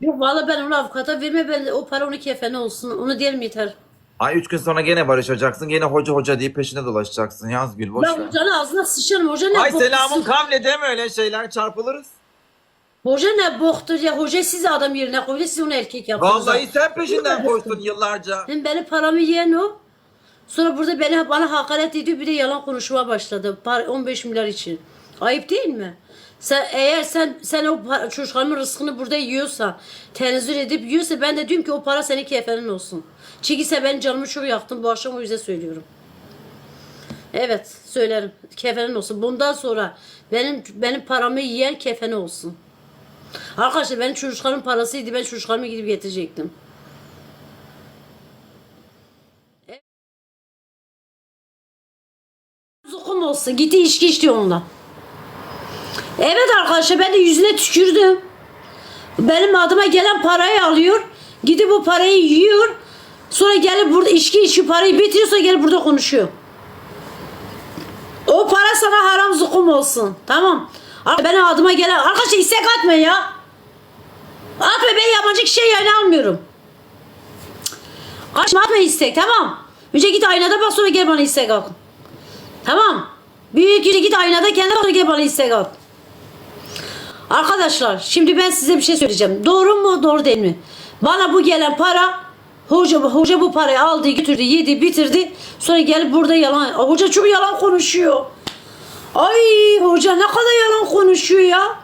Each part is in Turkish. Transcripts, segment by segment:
Yok valla ben onu avukata verme ben o para onun kefeni olsun. Onu diyelim yeter. Ay üç gün sonra gene barışacaksın. Gene hoca hoca deyip peşine dolaşacaksın. Yaz Gül boş Ben ver. hocanın ağzına sıçarım. Hoca ne Ay boktur. selamun kavle deme öyle şeyler çarpılırız. Hoca ne boktur ya. Hoca sizi adam yerine koydu. Siz onu erkek yaptınız. Vallahi sen peşinden koştun yıllarca. Hem benim paramı yiyen o. Sonra burada beni bana hakaret ediyor bir de yalan konuşmaya başladı. Par 15 milyar için. Ayıp değil mi? Sen eğer sen sen o para, çocuklarımın rızkını burada yiyorsa, tenezzül edip yiyorsa ben de diyorum ki o para senin kefenin olsun. Çünkü sen benim canımı çok yaktın bu akşam o yüzden söylüyorum. Evet söylerim. Kefenin olsun. Bundan sonra benim benim paramı yiyen kefeni olsun. Arkadaşlar benim çocuklarımın parasıydı. Ben çocuklarımı gidip getirecektim. Zukum olsun. Gitti içki içti onunla. Evet arkadaşlar ben de yüzüne tükürdüm. Benim adıma gelen parayı alıyor. Gidip bu parayı yiyor. Sonra gelip burada içki içiyor parayı bitiriyor sonra gelip burada konuşuyor. O para sana haram zukum olsun. Tamam. Benim adıma gelen arkadaşlar istek atma ya. Atma ben yabancı kişiye yayına almıyorum. Kaçma atma istek tamam. Önce git aynada bak sonra gel bana istek at. Tamam. Büyük git aynada kendine bak sonra gel bana istek at. Arkadaşlar şimdi ben size bir şey söyleyeceğim. Doğru mu doğru değil mi? Bana bu gelen para hoca, hoca bu parayı aldı götürdü yedi bitirdi. Sonra gelip burada yalan. Hoca çok yalan konuşuyor. Ay hoca ne kadar yalan konuşuyor ya.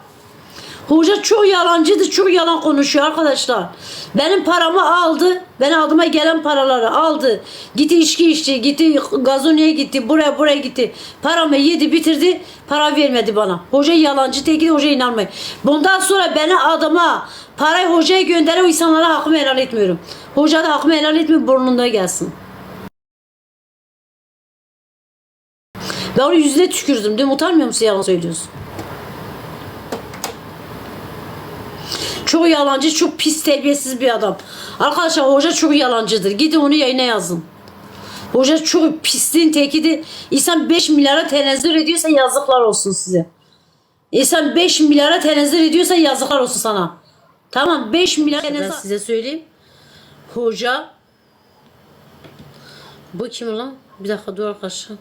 Hoca çok yalancıdır, çok yalan konuşuyor arkadaşlar. Benim paramı aldı, ben adıma gelen paraları aldı. Gitti içki içti, gitti gazoniye gitti, buraya buraya gitti. Paramı yedi, bitirdi, para vermedi bana. Hoca yalancı, teki de hoca inanmayın. Bundan sonra beni adama, parayı hocaya gönderen o insanlara hakkımı helal etmiyorum. Hoca da hakkımı helal etmiyor, burnunda gelsin. Ben onun yüzüne tükürdüm. Değil mi? Utanmıyor musun yalan söylüyorsun? Çok yalancı, çok pis terbiyesiz bir adam. Arkadaşlar hoca çok yalancıdır. Gidin onu yayına yazın. Hoca çok pisliğin tekidi. İnsan 5 milyara tenezzül ediyorsa yazıklar olsun size. İnsan 5 milyara tenezzül ediyorsa yazıklar olsun sana. Tamam 5 milyar tenezzül. Ben size söyleyeyim. Hoca bu kim lan? Bir dakika dur arkadaşlar.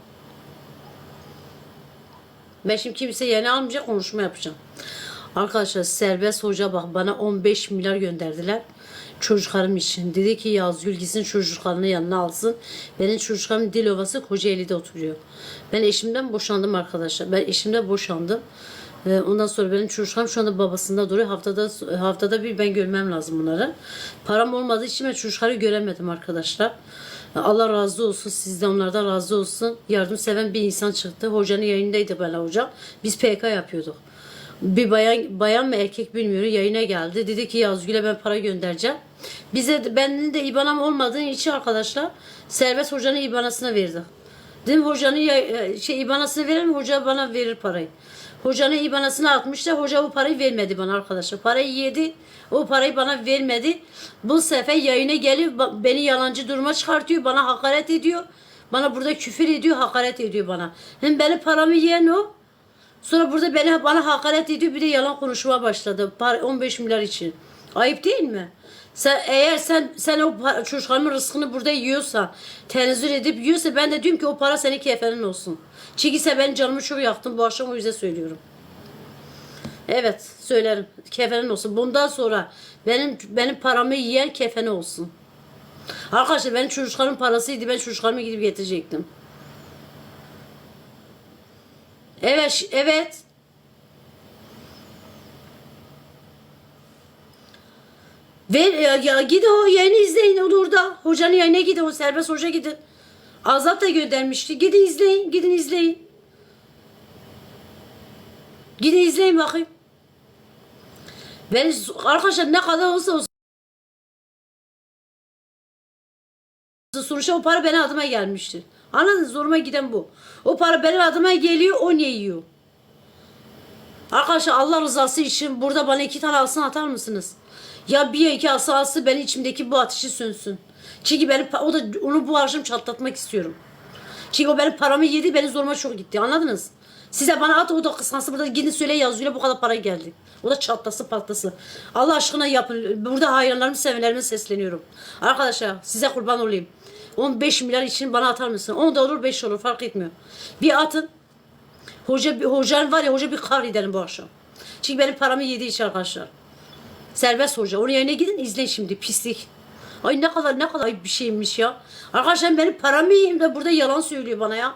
Ben şimdi kimse yeni almayacak konuşma yapacağım. Arkadaşlar serbest hoca bak bana 15 milyar gönderdiler. Çocuklarım için. Dedi ki Yazgül gitsin çocuklarını yanına alsın. Benim çocuklarım Dilovası Kocaeli'de oturuyor. Ben eşimden boşandım arkadaşlar. Ben eşimden boşandım. Ee, Ondan sonra benim çocuklarım şu anda babasında duruyor. Haftada haftada bir ben görmem lazım bunları. Param olmadığı için ben çocukları göremedim arkadaşlar. Allah razı olsun. Siz de onlardan razı olsun. Yardımseven bir insan çıktı. Hocanın yayındaydı ben hocam. Biz PK yapıyorduk. Bir bayan bayan mı erkek bilmiyorum yayına geldi. Dedi ki Yazgül'e ben para göndereceğim. Bize benim de IBAN'ım olmadığı için arkadaşlar Serbest hocanın IBAN'asına verdik. Dedim hocanın ya- şey IBAN'asını verelim hoca bana verir parayı. Hocanın IBAN'asını atmışlar. Hoca bu parayı vermedi bana arkadaşlar. Parayı yedi. O parayı bana vermedi. Bu sefer yayına ba- Beni yalancı duruma çıkartıyor. Bana hakaret ediyor. Bana burada küfür ediyor. Hakaret ediyor bana. Hem benim paramı yiyen o. Sonra burada beni bana hakaret ediyor. Bir de yalan konuşmaya başladı. Par- 15 milyar için. Ayıp değil mi? Sen eğer sen sen o çocuklarımın rızkını burada yiyorsa, tenezzül edip yiyorsa ben de diyorum ki o para senin kefenin olsun. Çünkü sen benim canımı çok yaktın bu akşam o yüzden söylüyorum. Evet söylerim. Kefenin olsun. Bundan sonra benim benim paramı yiyen kefeni olsun. Arkadaşlar benim çocuklarımın parasıydı. Ben çocuklarımı gidip getirecektim. Evet, evet. Ver ya, ya gidin o yayını izleyin o da. Hocanın yayına gidin o serbest hoca gidin. Azat da göndermişti. Gidin izleyin, gidin izleyin. Gidin izleyin bakayım. Ben arkadaşlar ne kadar olsa olsun. Sonuçta o para benim adıma gelmiştir. Anladınız? Zoruma giden bu. O para benim adıma geliyor, o ne yiyor? Arkadaşlar Allah rızası için burada bana iki tane alsın atar mısınız? Ya bir iki alsa alsın benim içimdeki bu ateşi sönsün. Çünkü benim o da onu bu akşam çatlatmak istiyorum. Çünkü o benim paramı yedi beni zoruma çok gitti anladınız? Size bana at o da kıskansın burada gidin söyle yazıyla bu kadar para geldi. O da çatlası patlası. Allah aşkına yapın. Burada hayranlarım sevenlerime sesleniyorum. Arkadaşlar size kurban olayım. 15 milyar için bana atar mısın? 10 da olur 5 olur fark etmiyor. Bir atın. Hoca, bir hocan var ya hoca bir kahredelim bu akşam. Çünkü benim paramı yedi iş arkadaşlar. Serbest hoca. Onun yerine gidin izleyin şimdi pislik. Ay ne kadar ne kadar bir şeymiş ya. Arkadaşlar benim paramı yiyeyim de burada yalan söylüyor bana ya.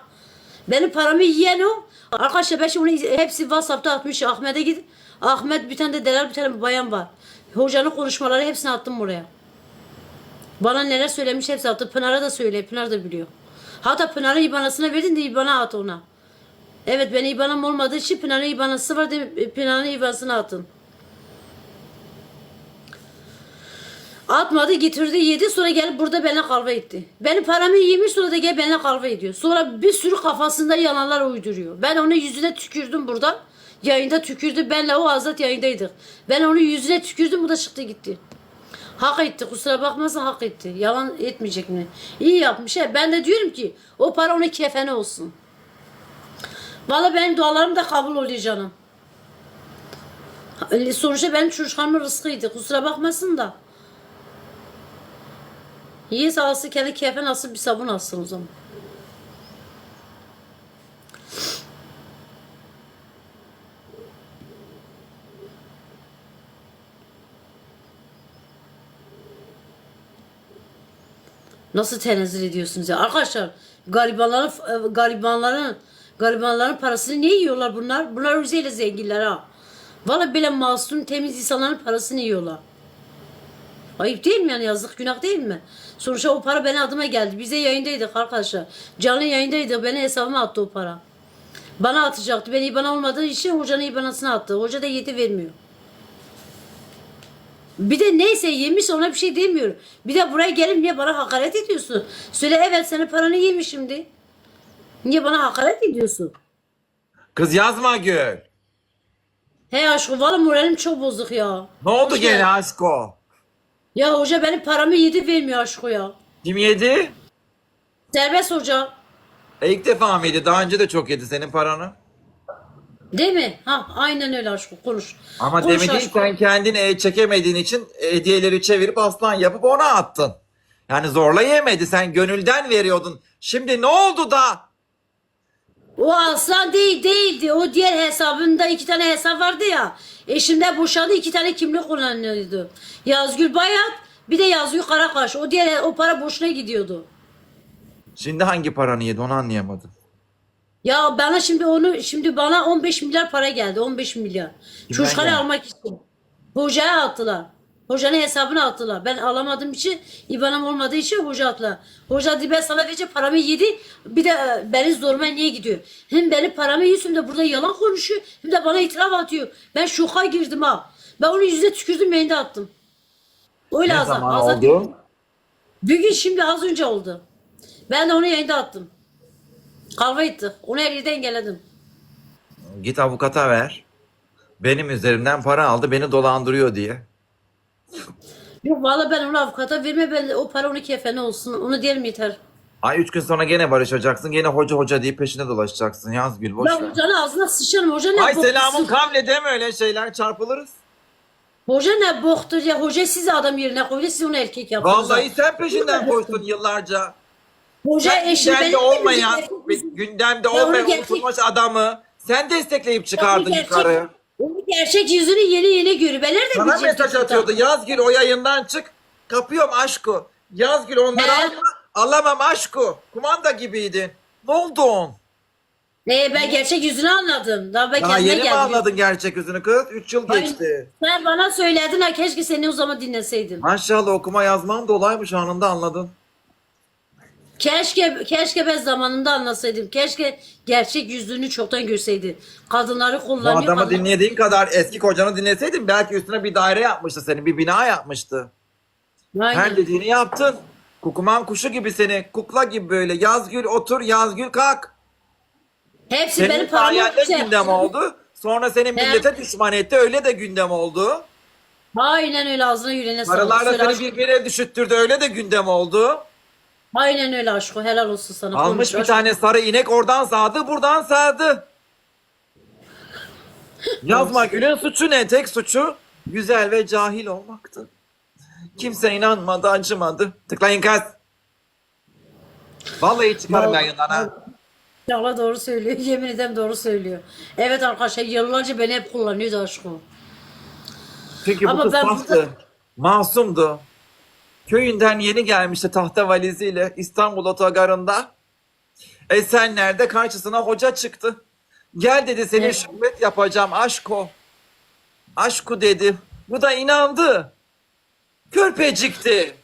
Benim paramı yiyen o. Arkadaşlar ben şimdi hepsi WhatsApp'ta atmış. Ahmet'e gidin. Ahmet bir tane de delal bir tane bayan var. Hocanın konuşmaları hepsini attım buraya. Bana neler söylemiş hepsi attı. Pınar'a da söyle. Pınar da biliyor. Hatta Pınar'ın ibanasına verdin de ibana at ona. Evet ben ibanam olmadığı için Pınar'ın ibanası var de Pınar'ın ibanasını atın. Atmadı getirdi yedi sonra gelip burada benimle kavga etti. Benim paramı yemiş sonra da gel benimle kavga ediyor. Sonra bir sürü kafasında yalanlar uyduruyor. Ben onun yüzüne tükürdüm burada. Yayında tükürdü. Benle o Azat yayındaydık. Ben onun yüzüne tükürdüm bu da çıktı gitti. Hak etti kusura bakmasın hak etti. Yalan etmeyecek mi? İyi yapmış. He. Ben de diyorum ki o para onun kefeni olsun. Valla benim dualarım da kabul oluyor canım. Sonuçta benim çocuklarımın rızkıydı. Kusura bakmasın da. Yiğit alsın kendi kefen alsın bir sabun alsın o zaman. Nasıl tenezzül ediyorsunuz ya? Arkadaşlar garibanların e, garibanların garibanların parasını niye yiyorlar bunlar? Bunlar özellikle zenginler ha. Valla böyle masum temiz insanların parasını yiyorlar. Ayıp değil mi yani yazık günah değil mi? Sonuçta o para benim adıma geldi. Bize yayındaydık arkadaşlar. Canlı yayındaydık. Benim hesabıma attı o para. Bana atacaktı. Ben IBAN olmadığı için hocanın IBAN'ısına attı. Hoca da yedi vermiyor. Bir de neyse yemiş ona bir şey demiyorum. Bir de buraya gelip niye bana hakaret ediyorsun? Söyle evet senin paranı yemiş şimdi. Niye bana hakaret ediyorsun? Kız yazma Gül. He aşkım valla moralim çok bozuk ya. Ne oldu Hoca- gene aşko? Ya hoca benim paramı yedi vermiyor aşkı ya. Kim yedi? Serbest hoca. E ilk defa mı yedi? Daha önce de çok yedi senin paranı. Değil mi? Ha aynen öyle aşkım konuş. Ama konuş demedin aşkım. sen kendini e, çekemediğin için hediyeleri çevirip aslan yapıp ona attın. Yani zorla yemedi. Sen gönülden veriyordun. Şimdi ne oldu da? O aslan değil değildi. O diğer hesabında iki tane hesap vardı ya. Eşimde boşandı iki tane kimlik kullanıyordu. Yazgül Bayat bir de Yazgül Karakaş. O diğer o para boşuna gidiyordu. Şimdi hangi paranı yedi onu anlayamadım. Ya bana şimdi onu şimdi bana 15 milyar para geldi. 15 milyar. Çocukları almak için. Hocaya attılar. Hocanın hesabına attılar. Ben alamadığım için, İban'ım olmadığı için hoca attılar. Hoca dedi ben sana vereceğim paramı yedi. Bir de e, beni zoruma niye gidiyor? Hem benim paramı yiyorsun da burada yalan konuşuyor. Hem de bana itiraf atıyor. Ben şoka girdim ha. Ben onun yüzüne tükürdüm yayında attım. Öyle Ne azar. zaman azar- oldu? Bugün şimdi az önce oldu. Ben de onu yayında attım. Kavga ettik. Onu her yerden engelledim. Git avukata ver. Benim üzerimden para aldı beni dolandırıyor diye. Yok valla ben onu avukata verme ben o para onun kefene olsun. Onu diyelim yeter. Ay üç gün sonra gene barışacaksın. Gene hoca hoca deyip peşine dolaşacaksın. Yaz Gül boş Ben ver. hocanın ağzına sıçarım. Hoca ne Ay boktur. selamun kavle deme öyle şeyler çarpılırız. Hoca ne boktur ya. Hoca sizi adam yerine koydu. Siz onu erkek yaptınız. Vallahi sen peşinden koştun yıllarca. Hoca Sen eşi gündemde benim olmayan, gündemde Ya onu olmayan gerçek- unutulmuş adamı sen destekleyip çıkardın gerçek- yukarı. Onun gerçek yüzünü yeni yeni görüyor. Ben nereden Sana bileceğim mesaj ki atıyordu. Yazgül o yayından çık. Kapıyorum aşkı. Yazgül onları He? alma. Alamam aşkı. Kumanda gibiydin. Ne oldun? Ee, ben gerçek yüzünü anladım. Daha ben Daha kendime yeni mi geldim. anladın gerçek yüzünü kız? 3 yıl Ay, geçti. Sen bana söyledin ha keşke seni o zaman dinleseydim. Maşallah okuma yazmam dolaymış anında anladın. Keşke keşke ben zamanında anlasaydım. Keşke gerçek yüzünü çoktan görseydim. Kadınları Bu kullanıyor. adamı kadın- dinlediğin kadar eski kocanı dinleseydin belki üstüne bir daire yapmıştı seni. Bir bina yapmıştı. Aynen. Her dediğini yaptın. Kukuman kuşu gibi seni. Kukla gibi böyle. Yazgül otur, Yazgül kalk. Hepsi Senin benim paramı sayende gündem oldu. Sonra seni millete düşman etti. Öyle de gündem oldu. Aynen öyle ağzına yüreğine sağlık. Paralarla Söyle seni aşkım. birbirine düşüttürdü. Öyle de gündem oldu. Aynen öyle aşkım. Helal olsun sana. Almış Konuş bir aşkım. tane sarı inek oradan sağdı buradan sağdı. Yazma Gül'ün suçu ne? Tek suçu güzel ve cahil olmaktı. Kimse inanmadı, acımadı. Tıklayın kız. Vallahi çıkarım Vallahi- yayından ha. Allah doğru söylüyor. Yemin ederim doğru söylüyor. Evet arkadaşlar yıllarca beni hep kullanıyordu aşkım. Çünkü bu Ama kız ben saftı. burada- Masumdu. Köyünden yeni gelmişti tahta valiziyle İstanbul otogarında. Esenler'de karşısına hoca çıktı. Gel dedi senin Evet. şöhret yapacağım aşko. Aşku dedi. Bu da inandı. Körpecikti.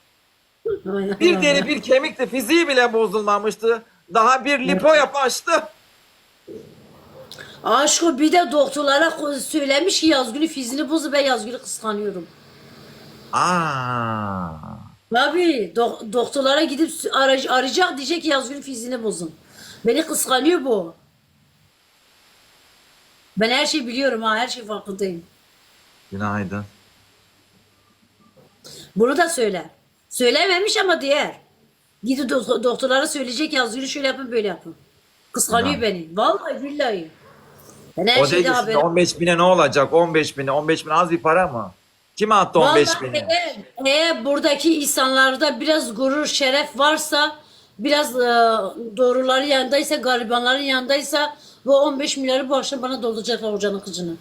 Bir deri bir kemikti. Fiziği bile bozulmamıştı. Daha bir lipo yapaştı. Aşkım bir de doktorlara söylemiş ki Yazgül'ü fizini bozu ben Yazgül'ü kıskanıyorum. Aa. Tabii do- doktorlara gidip sü- ara- arayacak diyecek ki Yazgül'ün fizini bozun. Beni kıskanıyor bu. Ben her şeyi biliyorum ha her şey farkındayım. Günaydın. Bunu da söyle. Söylememiş ama diğer. Gidip do- doktorlara söyleyecek Yazgül'ü şöyle yapın böyle yapın. Kıskanıyor Ya. beni. Vallahi billahi. Ben her O şeyde dedi haberim. 15 bine ne olacak? 15 bine. 15 bin az bir para mı? Kim attı 15 Vallahi bini? eğer, eğer buradaki insanlarda biraz gurur, şeref varsa, biraz e, doğruların yanındaysa, garibanların yanındaysa bu 15 milyarı bu akşam bana dolduracaklar hocanın kızını.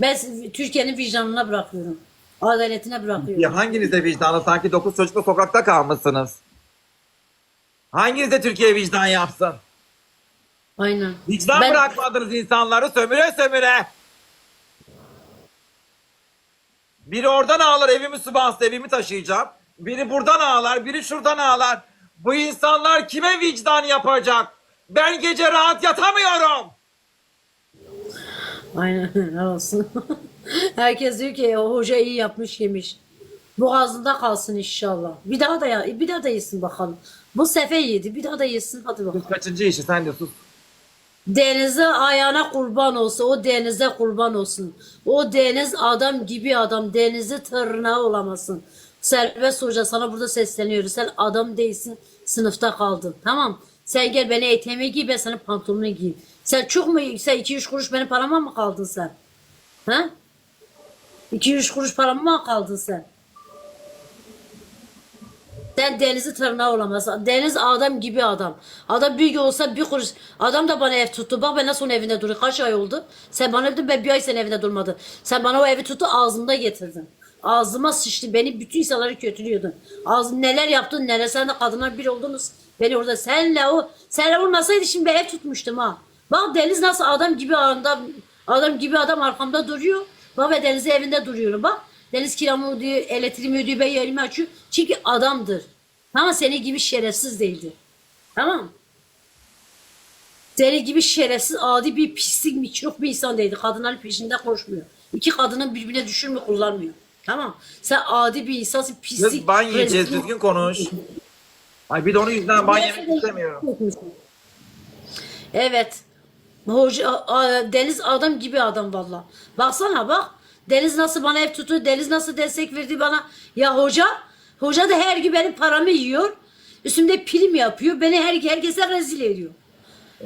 Ben Türkiye'nin vicdanına bırakıyorum. Adaletine bırakıyorum. Ya hanginize vicdanı? Sanki 9 çocukla sokakta kalmışsınız. Hanginiz de Türkiye vicdan yapsın? Aynen. Vicdan Ben- bırakmadınız insanları sömüre sömüre. Biri oradan ağlar evimi su bastı evimi taşıyacağım. Biri buradan ağlar biri şuradan ağlar. Bu insanlar kime vicdan yapacak? Ben gece rahat yatamıyorum. Aynen olsun. Herkes diyor ki o hoca iyi yapmış yemiş. Boğazında kalsın inşallah. Bir daha da ya, bir daha da yesin bakalım. Bu sefer yedi. Bir daha da yesin. Hadi bakalım. Kaçıncı işi sen de sus. Denize ayağına kurban olsun. O denize kurban olsun. O deniz adam gibi adam. Denizi tırnağı olamasın. Serbest hoca sana burada sesleniyoruz. Sen adam değilsin. Sınıfta kaldın. Tamam. Sen gel beni eteğime giy ben senin pantolonunu giyeyim. Sen çok mu sen 2-3 kuruş benim parama mı kaldın sen? Ha? 2-3 kuruş parama mı kaldın sen? Sen denizi tırnağı olamazsın. Deniz adam gibi adam. Adam büyük olsa bir kuruş. Adam da bana ev tuttu. Bak ben nasıl onun evinde duruyor. Kaç ay oldu? Sen bana dedin ben bir ay senin evinde durmadım. Sen bana o evi tuttu ağzımda getirdin. Ağzıma sıçtı. Beni bütün insanları kötülüyordun. Ağzın neler yaptın neler. Sen de kadınlar bir oldunuz. Beni orada senle o. Senle olmasaydı şimdi ben ev tutmuştum ha. Bak Deniz nasıl adam gibi adam. Adam gibi adam arkamda duruyor. Bak ve Deniz'in evinde duruyorum bak. Deniz kiramı ödüyor, elektriğimi ödüyor, ben yerimi açıyor. Çünkü adamdır. Ama seni gibi şerefsiz değildi. Tamam Seni gibi şerefsiz, adi bir pislik, mikrop bir insan değildi. Kadınların peşinde koşmuyor. İki kadının birbirine düşürmüyor, kullanmıyor. Tamam Sen adi bir insansın, pislik. Kız ban yiyeceğiz düzgün konuş. Ay bir de onun yüzünden ban yemek istemiyorum. Evet. Hoca, Deniz adam gibi adam valla. Baksana bak. Deniz nasıl bana ev tutuyor. Deniz nasıl destek verdi bana. Ya hoca. Hoca da her gün benim paramı yiyor. Üstümde prim yapıyor. Beni her, herkese rezil ediyor.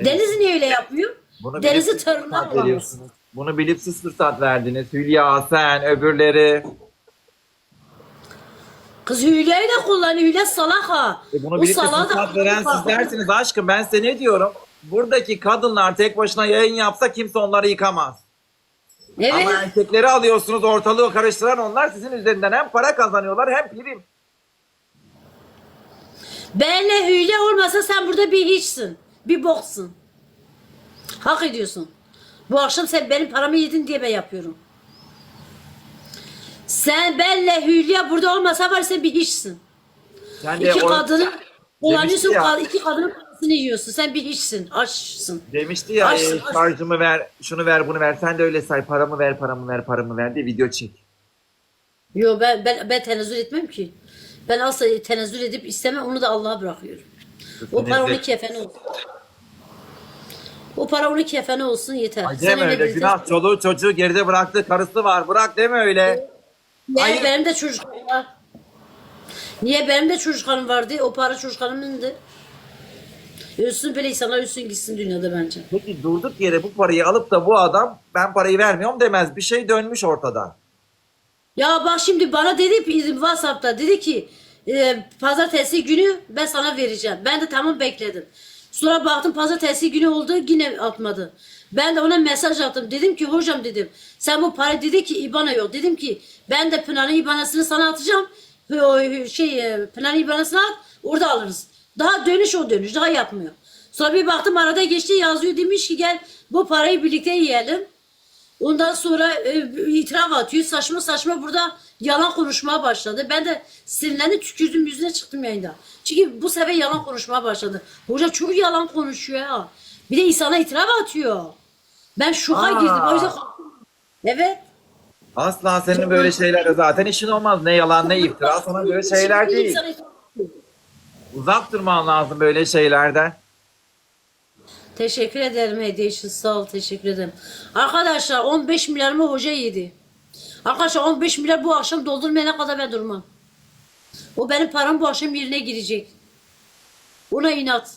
Deniz niye öyle yapıyor? Bunu Deniz'i siz fırsat olamaz. veriyorsunuz. Bunu bilip siz fırsat verdiniz. Hülya, sen, öbürleri. Kız Hülya'yı da kullanıyor. Hülya salak ha. E bunu bilip salağı da- fırsat veren sizlersiniz aşkım. Ben size ne diyorum? Buradaki kadınlar tek başına yayın yapsa kimse onları yıkamaz. Evet. Ama erkekleri alıyorsunuz ortalığı karıştıran onlar sizin üzerinden hem para kazanıyorlar hem prim. Benle Hülya olmasa sen burada bir hiçsin. Bir boksun. Hak ediyorsun. Bu akşam sen benim paramı yedin diye ben yapıyorum. Sen benle Hülya burada olmasa var sen bir hiçsin. Sen de İki o- kadını kullanıyorsun, ya. iki kadının parasını yiyorsun. Sen bir hiçsin, açsın. demişti ya Aç- e, aç. şarjımı ver, şunu ver, bunu ver. Sen de öyle say. Paramı ver, paramı ver, paramı ver diye video çek. Yo ben, ben, ben tenezzül etmem ki. Ben asla tenezzül edip istemem onu da Allah'a bırakıyorum. O para onun kefeni olsun. O para onun kefeni olsun yeter. Ay deme öyle. diyeceksin. Günah çoluğu çocuğu geride bıraktı. Karısı var. Bırak deme öyle. Niye Hayır. benim de çocuklarım var? Niye benim de çocuklarım vardı? O para çocuklarımındı. Ölsün böyle insanlar ölsün gitsin dünyada bence. Peki durduk yere bu parayı alıp da bu adam ben parayı vermiyorum demez. Bir şey dönmüş ortada. Ya bak şimdi bana dedi WhatsApp'ta dedi ki e, pazartesi günü ben sana vereceğim. Ben de tamam bekledim. Sonra baktım pazartesi günü oldu yine atmadı. Ben de ona mesaj attım. Dedim ki hocam dedim sen bu para dedi ki IBAN'a yok. Dedim ki ben de Pınar'ın IBAN'asını sana atacağım. Şey e, Pınar'ın IBAN'asını at orada alırız. Daha dönüş o dönüş daha yapmıyor. Sonra bir baktım arada geçti yazıyor demiş ki gel bu parayı birlikte yiyelim. Ondan sonra e, itiraf atıyor. Saçma saçma burada yalan konuşmaya başladı. Ben de sinirlendim tükürdüm yüzüne çıktım yayında. Çünkü bu sefer yalan konuşmaya başladı. Hoca çok yalan konuşuyor ya. Bir de insana itiraf atıyor. Ben şoka Aa. girdim. O yüzden Evet. Asla senin böyle şeylerle zaten işin olmaz. Ne yalan ne iftira sana böyle şeyler değil. Uzak durman lazım böyle şeylerden. Teşekkür ederim hediye için. Sağ ol. Teşekkür ederim. Arkadaşlar 15 milyarımı hoca yedi. Arkadaşlar 15 milyar bu akşam doldurmayana kadar ben durmam. O benim param bu akşam yerine girecek. Ona inat.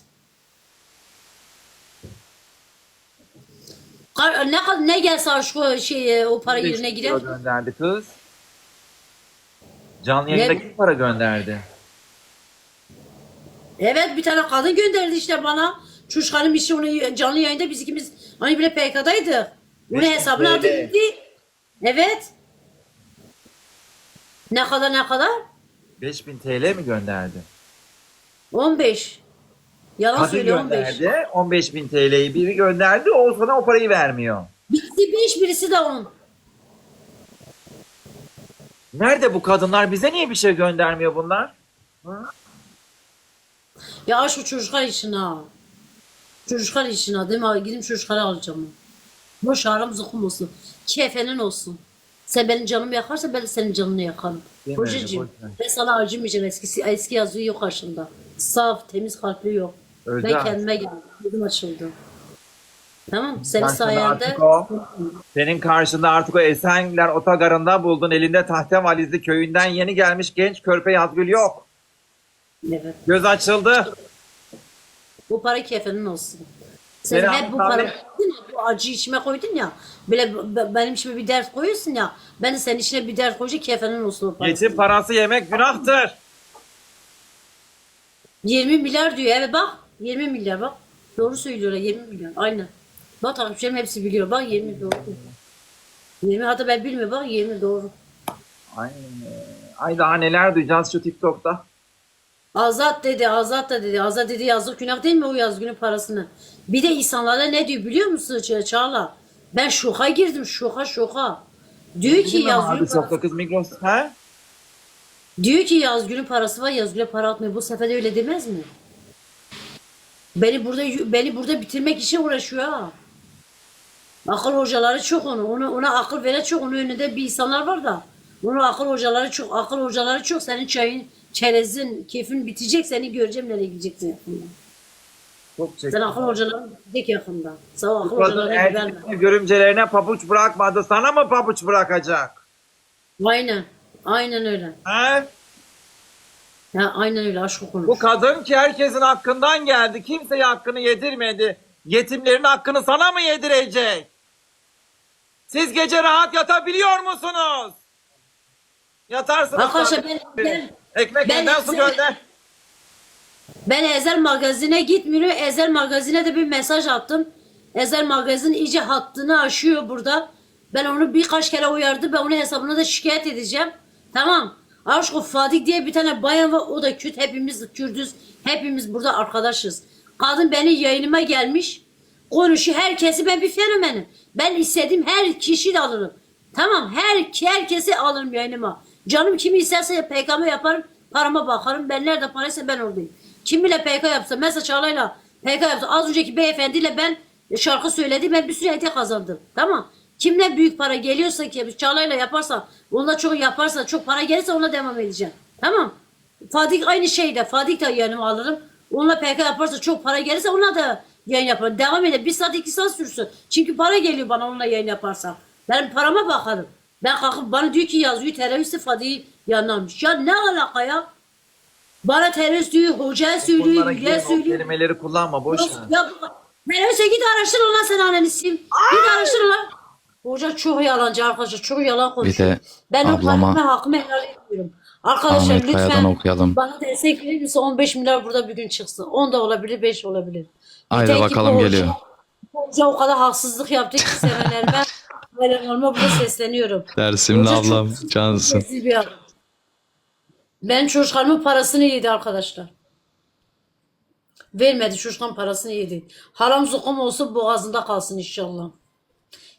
Ne ne gelse aşk o şey o para yerine girer. gönderdi kız. Canlı yayında kim para gönderdi? Evet bir tane kadın gönderdi işte bana. Çocuklarım işi onu canlı yayında biz ikimiz hani bile PK'daydık. Hesabına TL. aldı gitti. Evet. Ne kadar ne kadar? 5000 TL mi gönderdi? 15. Yalan Kadın söylüyor 15. gönderdi. 15.000 TL'yi biri gönderdi. O sana o parayı vermiyor. Birisi 5 birisi de 10. Nerede bu kadınlar? Bize niye bir şey göndermiyor bunlar? Ya şu çocuklar için ha. Çocuklar için ha. Değil mi? Gidip çocukları alacağım. Boş aram zıkkım olsun. Kefenin olsun. Sen benim canımı yakarsa ben de senin canını yakarım. Hocacığım ben sana acımayacağım. Eski, eski yazıyor yok karşımda. Saf, temiz kalpli yok. Öldü ben kendime geldim. Gözüm açıldı. Tamam Senin Karşında sayende o, senin karşında artık o Esenler otogarında buldun elinde tahta valizli köyünden yeni gelmiş genç körpe Yazgül yok. Evet. Göz açıldı. Bu para kefenin olsun. Sen hep bu para ya, bu acı içime koydun ya. Böyle benim içime bir dert koyuyorsun ya. Ben de senin içine bir dert koyacağım kefenin olsun o para. Yetim parası yemek günahtır. 20 milyar diyor. Evet bak. 20 milyar bak. Doğru söylüyorlar 20 milyar. Aynen. Bak takipçilerim hepsi biliyor. Bak 20 doğru. 20 hatta ben bilmiyorum. Bak 20 doğru. Ay, ay daha neler duyacağız şu TikTok'ta. Azat dedi, Azat da dedi. Azat dedi yazık günah değil mi o yaz günü parasını? Bir de insanlara ne diyor biliyor musun Ça- Çağla? Ben şoka girdim şoka şoka. Diyor ki yaz günü parası, kız Migros. He? diyor ki yaz günü parası var yaz günü para atmıyor. Bu sefer de öyle demez mi? Beni burada beni burada bitirmek için uğraşıyor ha. Akıl hocaları çok onu. Ona, ona akıl veren çok. Onun önünde bir insanlar var da. Onun akıl hocaları çok. Akıl hocaları çok. Senin çayın, çerezin, keyfin bitecek. Seni göreceğim nereye gideceksin yakında. Çok. Sen akıl hocalarına gidecek yakında. O akıl hocalarına güvenme. görümcelerine pabuç bırakmadı. Sana mı pabuç bırakacak? Aynen. Aynen öyle. He? Ya aynen öyle. Aşk konuş. Bu kadın ki herkesin hakkından geldi. Kimseye hakkını yedirmedi. Yetimlerin hakkını sana mı yedirecek? Siz gece rahat yatabiliyor musunuz? Yatarsınız. Arkadaşlar ben- ben- Ekmek ben elden su gölden. Ben Ezel Magazin'e gitmiyorum. Ezel Magazin'e de bir mesaj attım. Ezel Magazin iyice hattını aşıyor burada. Ben onu birkaç kere uyardı. Ben onun hesabına da şikayet edeceğim. Tamam. Aşk o Fadik diye bir tane bayan var. O da Kürt. Hepimiz Kürdüz. Hepimiz burada arkadaşız. Kadın benim yayınıma gelmiş. Konuşuyor. Herkesi ben bir fenomenim. Ben istediğim her kişiyi de alırım. Tamam. Her herkesi alırım yayınıma. Canım kimi isterse PKM yaparım. Parama bakarım. Ben nerede paraysa ben oradayım. Kim PK yapsa. Mesela Çağla'yla PK yapsa. Az önceki beyefendiyle ben şarkı söyledi. Ben bir sürü hediye kazandım. Tamam. Kimle büyük para geliyorsa ki Çağla'yla yaparsa, onunla çok yaparsa, çok para gelirse ona devam edeceğim. Tamam. Fadik aynı şeyde. Fadik de yanıma alırım. Onunla PK yaparsa çok para gelirse ona da yayın yaparım. Devam eder. Bir saat iki saat sürsün. Çünkü para geliyor bana onunla yayın yaparsam. Ben parama bakarım. Ben kalkıp bana diyor ki yazıyor teröristi Fadik'i yanlamış. Ya ne alaka ya? Bana terörist diyor, hocaya söylüyor, yükleye girme, o söylüyor. kelimeleri kullanma boş ver. Ya teröriste git araştır lan sen annenisin. Git araştır lan. Hoca çok yalancı arkadaşlar, çok yalan konuşuyor. de ben o ablama kadına hakkımı helal etmiyorum. Arkadaşlar Ahmet Kaya'dan lütfen okuyalım. bana destek verir misin 15 milyar burada bir gün çıksın. 10 da olabilir, 5 olabilir. Haydi bakalım hoca- geliyor. bu Hoca o kadar haksızlık yaptı ki sevenlerime, ailelerime burada sesleniyorum. Dersimli Hoca çok ablam cansın. Sessiz bir adam. Ben çocuklarımın parasını yedi arkadaşlar. Vermedi çocukların parasını yedi. Haram zukum olsun boğazında kalsın inşallah.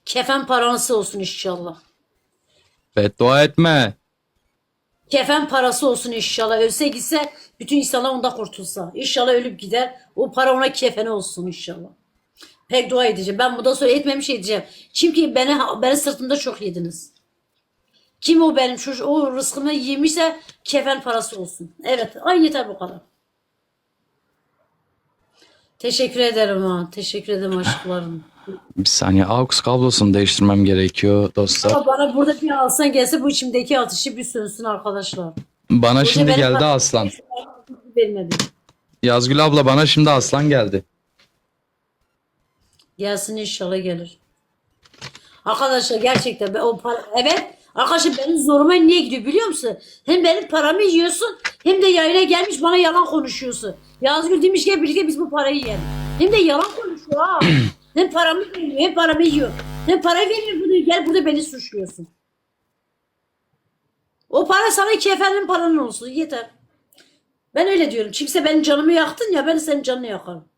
Kefen parası olsun inşallah. Beddua etme. Kefen parası olsun inşallah. Ölse gitse bütün insanlar onda kurtulsa. İnşallah ölüp gider. O para ona kefeni olsun inşallah. Pek dua edeceğim. Ben bundan sonra etmemiş edeceğim. Çünkü beni, beni sırtımda çok yediniz. Kim o benim çocuk, o rızkımı yemişse kefen parası olsun. Evet. Ay yeter bu kadar. Teşekkür ederim ha. Teşekkür ederim aşklarım. Bir saniye AUX kablosunu değiştirmem gerekiyor dostlar. Ama bana burada bir alsan gelse bu içimdeki ateşi bir sönsün arkadaşlar. Bana Hoca şimdi geldi aslan. Vermedi. Yazgül abla bana şimdi aslan geldi. Gelsin inşallah gelir. Arkadaşlar gerçekten ben o para evet arkadaşlar benim zoruma niye gidiyor biliyor musun? Hem benim paramı yiyorsun hem de yayına gelmiş bana yalan konuşuyorsun. Yazgül demiş ki birlikte biz bu parayı yiyelim. Hem de yalan konuşuyor ha. hem paramı veriyor hem paramı yiyor. Hem para veriyor bunu gel burada beni suçluyorsun. O para sana kefenin paranın olsun yeter. Ben öyle diyorum. Kimse benim canımı yaktın ya ben senin canını yakarım.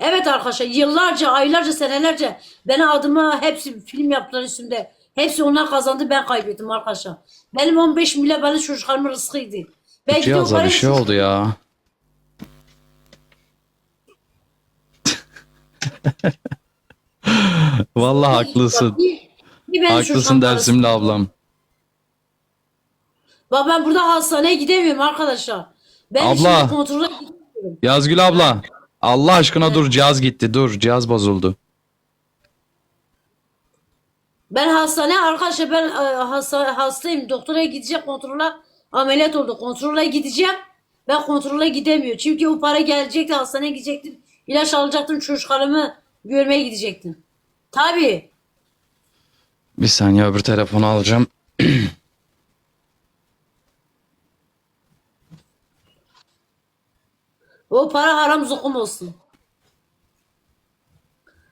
Evet arkadaşlar yıllarca, aylarca, senelerce beni adıma hepsi film yaptılar üstümde. Hepsi onlar kazandı ben kaybettim arkadaşlar. Benim 15 milyar benim çocuklarımın rızkıydı. Belki Cihaza bir şey oldu ya. Vallahi haklısın. Bir- Haklısın dersimli ablam. Bak ben burada hastaneye gidemiyorum arkadaşlar. Ben Abla. şimdi. Yazgül abla. Allah aşkına dur cihaz gitti dur cihaz bozuldu. Ben hastane arkadaşlar ben e, hasta, hastayım. Doktora gideceğim kontrole. Ameliyat oldu. Kontrole gideceğim. Ben kontrole gidemiyorum. Çünkü o para gelecekti. Hastaneye gidecektim. İlaç alacaktım. Çocuklarımı görmeye gidecektim. Tabii. Bir saniye öbür telefonu alacağım. O para haram zokum olsun.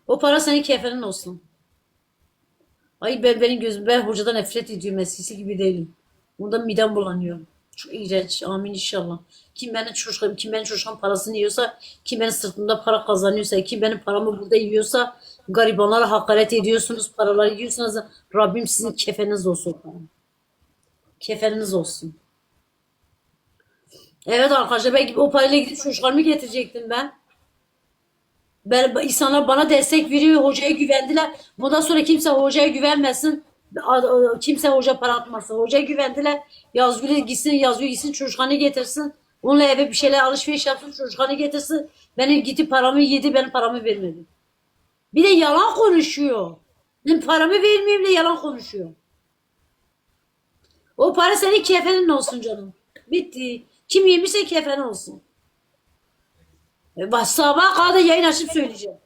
O para senin kefenin olsun. Ay ben benim gözüm ben hocadan nefret ediyorum eskisi gibi değilim. Bundan midem bulanıyor. Çok iğrenç. Amin inşallah. Kim benim çocuğum, kim benim çocuğum parasını yiyorsa, kim benim sırtımda para kazanıyorsa, kim benim paramı burada yiyorsa, garibanlara hakaret ediyorsunuz, paraları yiyorsunuz. Rabbim sizin kefeniz olsun. Kefeniniz olsun. Evet arkadaşlar belki o parayla gidip çocuklarımı getirecektim ben. Ben insanlar bana destek veriyor, hocaya güvendiler. Bundan sonra kimse hocaya güvenmesin. Kimse hoca para atmasın. Hocaya güvendiler. Yazgül'e gitsin, Yazgül gitsin, çocuklarını getirsin. Onunla eve bir şeyler alışveriş yapsın, çocuklarını getirsin. Benim gitti paramı yedi, benim paramı vermedi. Bir de yalan konuşuyor. Ben paramı vermeyeyim de yalan konuşuyor. O para senin kefenin olsun canım. Bitti. Kim yemişse kefeni olsun. E, bak sabaha kadar yayın açıp söyleyeceğim.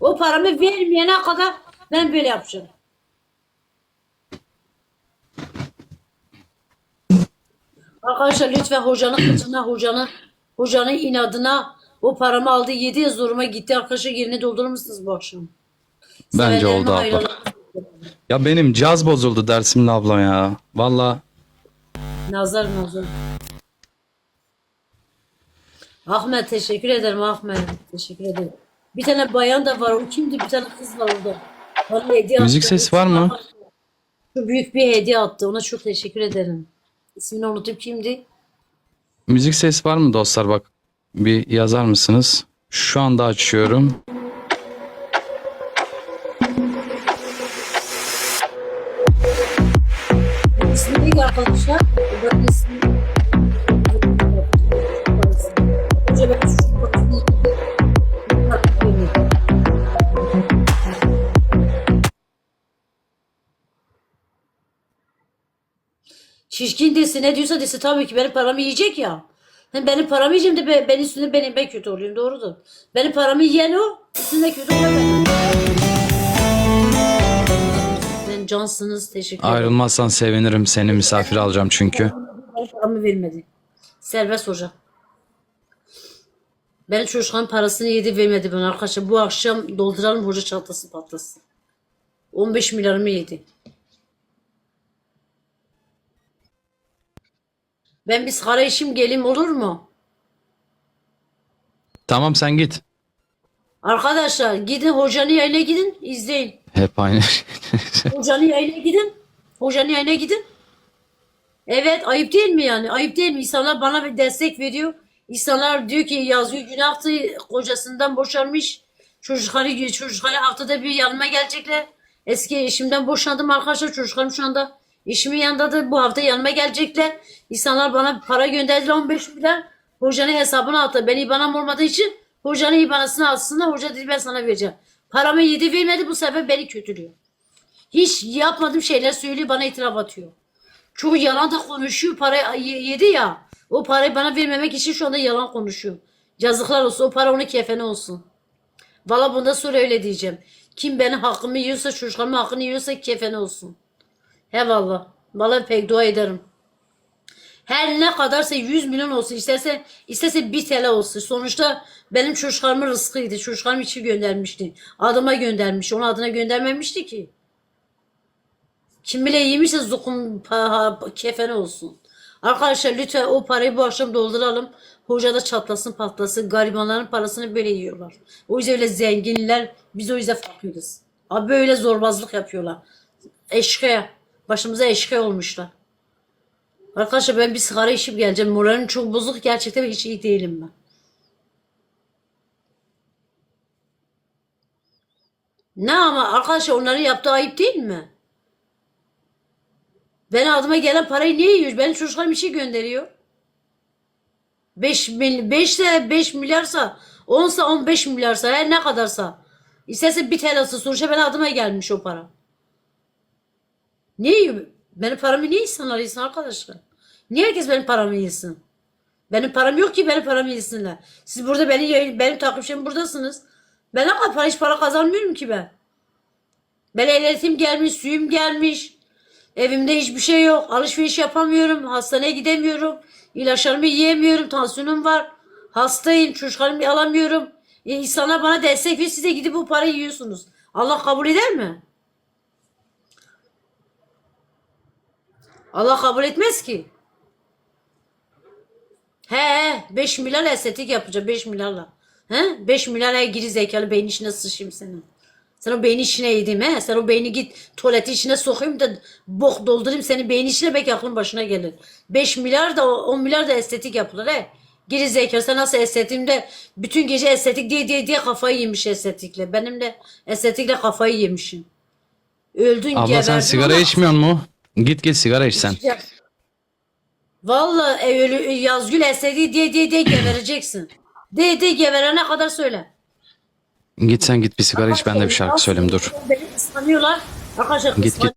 O paramı vermeyene kadar ben böyle yapacağım. Arkadaşlar lütfen hocanın kıçına, hocanın, hocanın inadına o paramı aldı yedi ya zoruma gitti. Arkadaşlar yerini doldurur musunuz bu akşam? Bence Sevenlerime oldu abla. Ya benim cihaz bozuldu dersimli ablam ya. Valla Nazar nazar. Ahmet teşekkür ederim Ahmet. Teşekkür ederim. Bir tane bayan da var. O kimdi? Bir tane kız var orada. Bana hediye Müzik attı. sesi var mı? Çok büyük bir hediye attı. Ona çok teşekkür ederim. İsmini unutup kimdi? müzik ses var mı dostlar bak. Bir yazar mısınız? Şu anda açıyorum. Çirkin desin ne diyorsa desin tabii ki benim paramı yiyecek ya. Hem benim paramı yiyeceğim de ben, ben üstünde benim ben kötü olayım doğrudur. Benim paramı yiyen o üstünde kötü oluyor benim. Ben cansınız teşekkür ederim. Ayrılmazsan sevinirim. Seni misafir alacağım çünkü. Benim paramı vermedi. Serbest hoca. Benim çocukların parasını yedi vermedi bana arkadaşlar. Bu akşam dolduralım hoca çantası patlasın. 15 milyarımı yedi. Ben bir sigara işim geleyim olur mu? Tamam sen git. Arkadaşlar gidin hocanın yayına gidin izleyin. Hep aynı. Hocanın yayına gidin. Hocanın yayına gidin. Evet ayıp değil mi yani? Ayıp değil mi? İnsanlar bana bir destek veriyor. İnsanlar diyor ki yazıyor günahtı kocasından boşanmış. Çocukları, çocukları haftada bir yanıma gelecekler. Eski eşimden boşandım arkadaşlar. Çocuklarım şu anda eşimin yanındadır. Bu hafta yanıma gelecekler. İnsanlar bana para gönderdiler 15 milyar. Hocanın hesabına attı. Ben IBAN'ım olmadığı için hocanın IBAN'ısını alsınlar. Hoca dedi ben sana vereceğim. Paramı yedi vermedi bu sefer beni kötülüyor. Hiç yapmadığım şeyler söylüyor bana itiraf atıyor. Çoğu yalan da konuşuyor. Para yedi ya. O parayı bana vermemek için şu anda yalan konuşuyor. Yazıklar olsun. O para onun kefeni olsun. Valla bundan sonra öyle diyeceğim. Kim benim hakkımı yiyorsa, çocuklarımın hakkını yiyorsa kefeni olsun. He valla. Valla pek dua ederim. Her ne kadarsa 100 milyon olsun. isterse isterse 1 TL olsun. Sonuçta benim çocuklarımın rızkıydı. Çocuklarım için göndermişti. Adıma göndermiş. Onun adına göndermemişti ki. Kim bile yemişse pa- kefene olsun. Arkadaşlar lütfen o parayı bu akşam dolduralım. Hoca da çatlasın patlasın. Garibanların parasını böyle yiyorlar. O yüzden öyle zenginler biz o yüzden fakiriz. Abi böyle zorbazlık yapıyorlar. Eşkıya. Başımıza eşkıya olmuşlar. Arkadaşlar ben bir sigara içip geleceğim. Moralim çok bozuk. Gerçekten hiç iyi değilim ben. Ne ama arkadaşlar onların yaptığı ayıp değil mi? Ben adıma gelen parayı niye yiyor? Benim çocuklarım işe gönderiyor. 5 mil, 5 de 5 milyarsa 10 15 milyarsa her ne kadarsa isterse bir TL'si sonuçta ben adıma gelmiş o para. Niye? Benim paramı niye insanlar yesin arkadaşlar? Niye herkes benim paramı yesin? Benim param yok ki benim paramı yesinler. Siz burada beni yayın- benim takipçim buradasınız. Ben ne para, hiç para kazanmıyorum ki ben. Ben ehliyetim gelmiş, suyum gelmiş. Evimde hiçbir şey yok. Alışveriş yapamıyorum. Hastaneye gidemiyorum. İlaçlarımı yiyemiyorum. Tansiyonum var. Hastayım. Çocuklarımı alamıyorum. E, insanlar bana destek veriyor. Siz de gidip bu parayı yiyorsunuz. Allah kabul eder mi? Allah kabul etmez ki. He he 5 milyar estetik yapacağım 5 milyarla. He 5 milyar he geri zekalı beyin içine sıçayım senin. Sen o beyni içine yedim he. Sen o beyni git tuvaleti içine sokayım da bok doldurayım senin beyni içine belki aklın başına gelir. 5 milyar da 10 milyar da estetik yapılır he. Geri zekalı sen nasıl estetiğimde bütün gece estetik diye diye diye kafayı yemiş estetikle. Benim de estetikle kafayı yemişim. Öldün Abla sen geberdin sigara ama- içmiyor mu? Git git sigara iç sen. ya. Vallahi e, Yazgül estediği diye diye diye gebereceksin. De de geberene kadar söyle. Git sen git bir sigara iç ben de bir şarkı söyleyeyim dur. Beni kıskanıyorlar. Arkadaşlar Git, git.